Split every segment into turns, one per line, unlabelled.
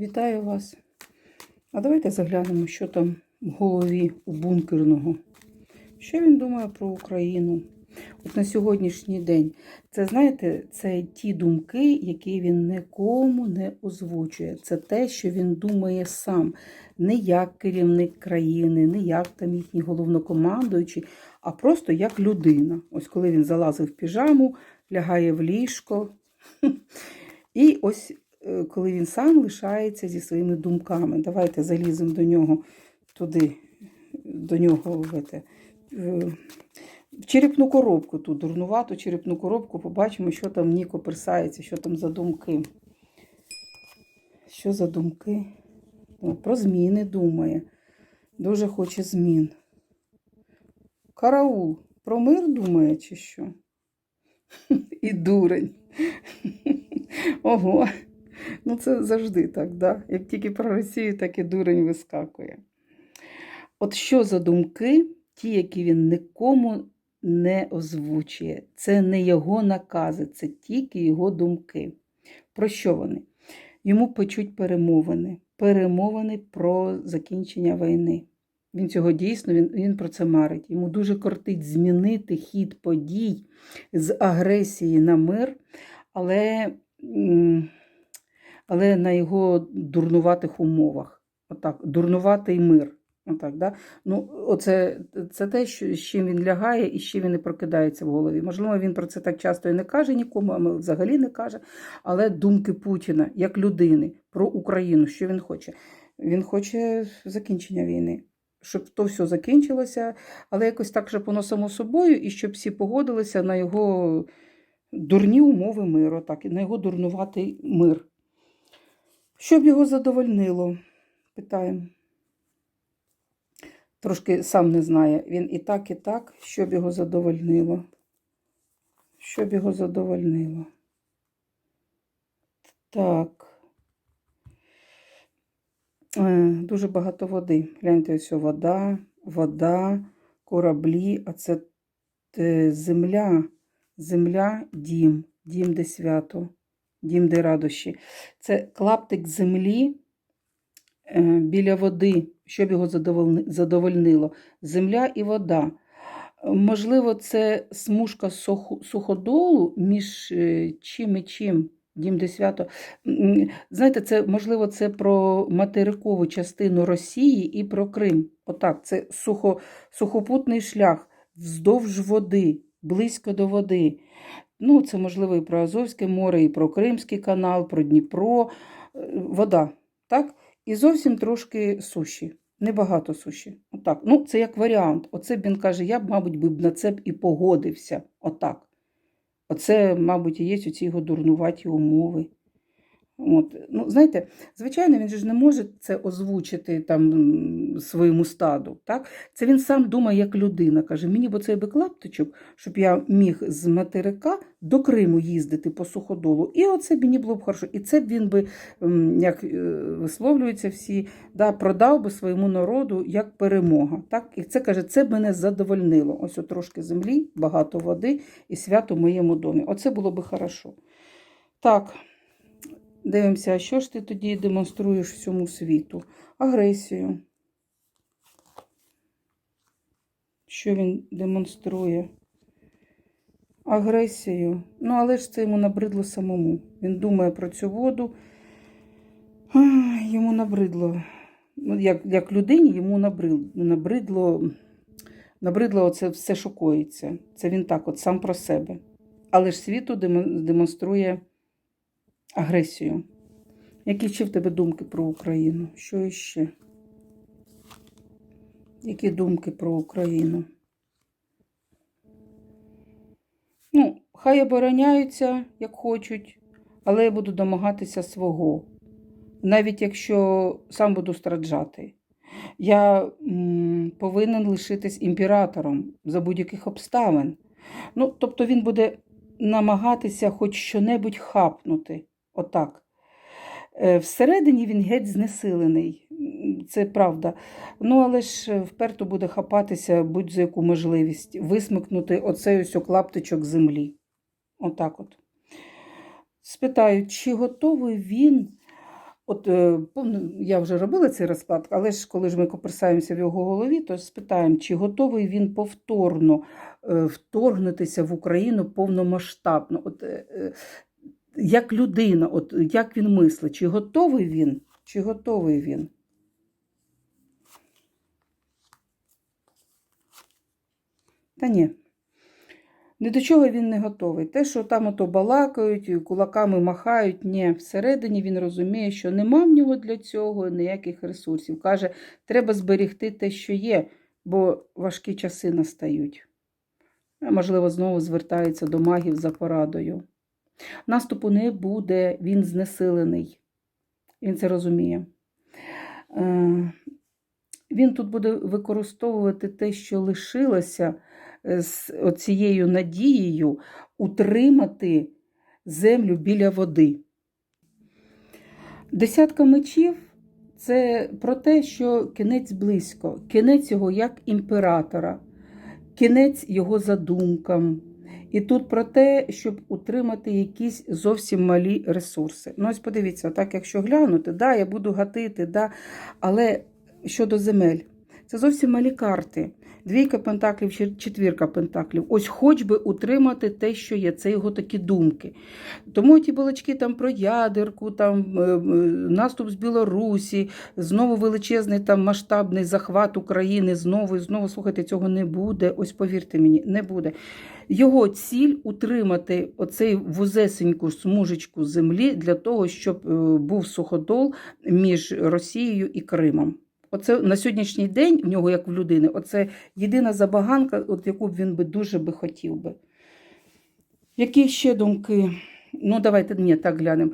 Вітаю вас. А давайте заглянемо, що там в голові у бункерного. Що він думає про Україну? От на сьогоднішній день. Це, знаєте, це ті думки, які він нікому не озвучує. Це те, що він думає сам. Не як керівник країни, не як там їхній головнокомандуючий, а просто як людина. Ось коли він залазив в піжаму, лягає в ліжко. І ось коли він сам лишається зі своїми думками. Давайте заліземо до нього туди, до нього в, те, в, в черепну коробку, ту дурнувату черепну коробку, побачимо, що там Ніко персається, що там за думки. Що за думки? Про зміни думає. Дуже хоче змін. Караул. Про мир думає, чи що? І дурень. Ого. Ну, це завжди так, да? Як тільки про Росію, так і дурень вискакує. От що за думки, ті, які він нікому не озвучує. Це не його накази, це тільки його думки. Про що вони? Йому печуть перемовини. Перемовини про закінчення війни. Він цього дійсно, він, він про це марить. Йому дуже кортить змінити хід подій з агресії на мир, але, але на його дурнуватих умовах. Отак, дурнуватий мир. Отак, да? ну, оце, це те, що, з чим він лягає і з чим він не прокидається в голові. Можливо, він про це так часто і не каже нікому, а взагалі не каже. Але думки Путіна як людини про Україну, що він хоче? Він хоче закінчення війни. Щоб то все закінчилося, але якось так же воно само собою, і щоб всі погодилися на його дурні умови миру, так, і на його дурнуватий мир. Щоб його задовольнило, питаємо. Трошки сам не знає. Він і так, і так, щоб його задовольнило. Щоб його задовольнило. Так. Е, Дуже багато води. Гляньте, ось вода, вода, кораблі, а це е, земля. Земля, дім, дім, де свято, дім, де радощі. Це клаптик землі е, біля води, щоб його задовольнило. Земля і вода. Можливо, це смужка суходолу між е, чим і чим. Дім де свято. Знаєте, це можливо це про материкову частину Росії і про Крим. Отак, це сухо, сухопутний шлях вздовж води, близько до води. Ну, це можливо і про Азовське море, і про Кримський канал, про Дніпро, Е, вода. Так? І зовсім трошки суші. Небагато суші. Отак. Ну, це як варіант. Оце б він каже, я б, мабуть, би на це б і погодився. Отак. Оце, мабуть, і є ці його дурнуваті умови. От. Ну, знаєте, звичайно, він ж не може це озвучити там своєму стаду. Так? Це він сам думає як людина. Каже, мені б цей би клаптичок, щоб я міг з материка до Криму їздити по суходолу. І оце мені було б хорошо. І це б він би, як е, висловлюються всі, да, продав би своєму народу як перемога. Так? І це каже, це б мене задовольнило. Ось от трошки землі, багато води і свято в моєму домі. Оце було би хорошо. Так. Дивимося, а що ж ти тоді демонструєш всьому світу? Агресію. Що він демонструє? Агресію. Ну, але ж це йому набридло самому. Він думає про цю воду. Йому набридло. Ну, як, як людині, йому набридло, набридло, набридло оце все що коїться. Це він так, от сам про себе. Але ж світу демонструє агресію. Які ще в тебе думки про Україну? Що іще? Які думки про Україну? Ну, хай обороняються, як хочуть, але я буду домагатися свого. Навіть якщо сам буду страждати. Я м, повинен лишитись імператором за будь-яких обставин. Ну, тобто він буде намагатися хоч щонебудь хапнути. Отак. Е, Всередині він геть знесилений, це правда. Ну, але ж е, вперто буде хапатися будь-за яку можливість висмикнути оцей ось клаптичок землі. Отак от. Спитаю, чи готовий він От е, я вже робила цей розклад, але ж коли ж ми коперсаємося в його голові, то спитаємо, чи готовий він повторно вторгнутися в Україну повномасштабно. От, як людина, от як він мислить, чи готовий він, чи готовий він? Та ні. Ні до чого він не готовий. Те, що там ото балакають, кулаками махають, ні, всередині він розуміє, що нема в нього для цього ніяких ресурсів. Каже, треба зберегти те, що є, бо важкі часи настають. А, Можливо, знову звертається до магів за порадою. Наступу не буде, він знесилений. Він це розуміє. Е, Він тут буде використовувати те, що лишилося е, з оцією надією утримати землю біля води. Десятка мечів це про те, що кінець близько, кінець його як імператора, кінець його задумкам. І тут про те, щоб утримати якісь зовсім малі ресурси. Ну, ось подивіться, так якщо глянути, да, я буду гатити, да, але щодо земель, це зовсім малі карти. Двійка пентаклів, четвірка пентаклів. Ось хоч би утримати те, що є. Це його такі думки. Тому ті балачки там про ядерку, там е, е, наступ з Білорусі, знову величезний там масштабний захват України, знову і знову слухайте, цього не буде. Ось повірте мені, не буде. Його ціль утримати оцей вузесеньку смужечку землі для того, щоб е, був суходол між Росією і Кримом. Оце на сьогоднішній день в нього, як в людини, оце єдина забаганка, от яку б він би дуже би хотів би. Які ще думки? Ну, давайте ні, так глянемо.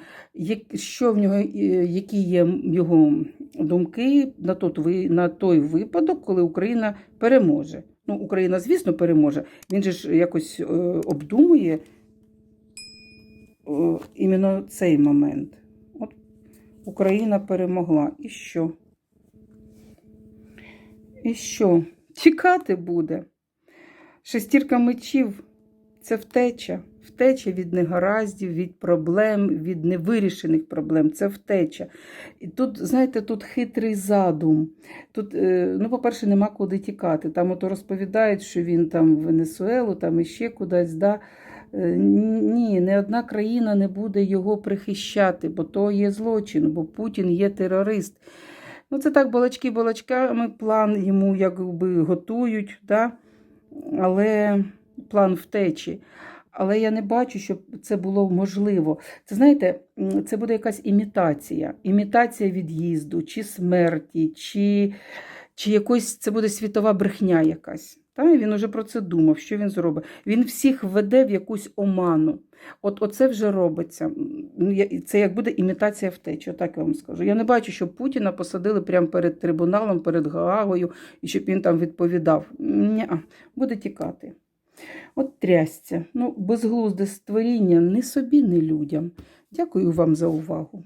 Що в нього, е, які є його думки на, ви- на той випадок, коли Україна переможе? Ну, Україна, звісно, переможе. Він же ж якось е, обдумує е, іменно цей момент. От Україна перемогла. І що? І що? Тікати буде. Шестірка мечів це втеча. Втеча від негараздів, від проблем, від невирішених проблем. Це втеча. І тут, знаєте, тут хитрий задум. Тут, е, ну, по-перше, нема куди тікати. Там ото розповідають, що він там в Венесуелу, там іще кудись. Да? Е, Ні, не одна країна не буде його прихищати, бо то є злочин, бо Путін є терорист. Ну, це так балачки балачками, план йому якби готують, да? але план втечі. Але я не бачу, щоб це було можливо. Це знаєте, це буде якась імітація. Імітація від'їзду, чи смерті, чи, чи якось це буде світова брехня якась. Та? Він уже про це думав, що він зробить. Він всіх веде в якусь оману. От оце вже робиться. Ну, Це як буде імітація втечі, так я вам скажу. Я не бачу, щоб Путіна посадили прямо перед трибуналом, перед Гаагою, і щоб він там відповідав. Ні, буде тікати. От трясця. Ну, безглузде створіння ні собі, ні людям. Дякую вам за увагу.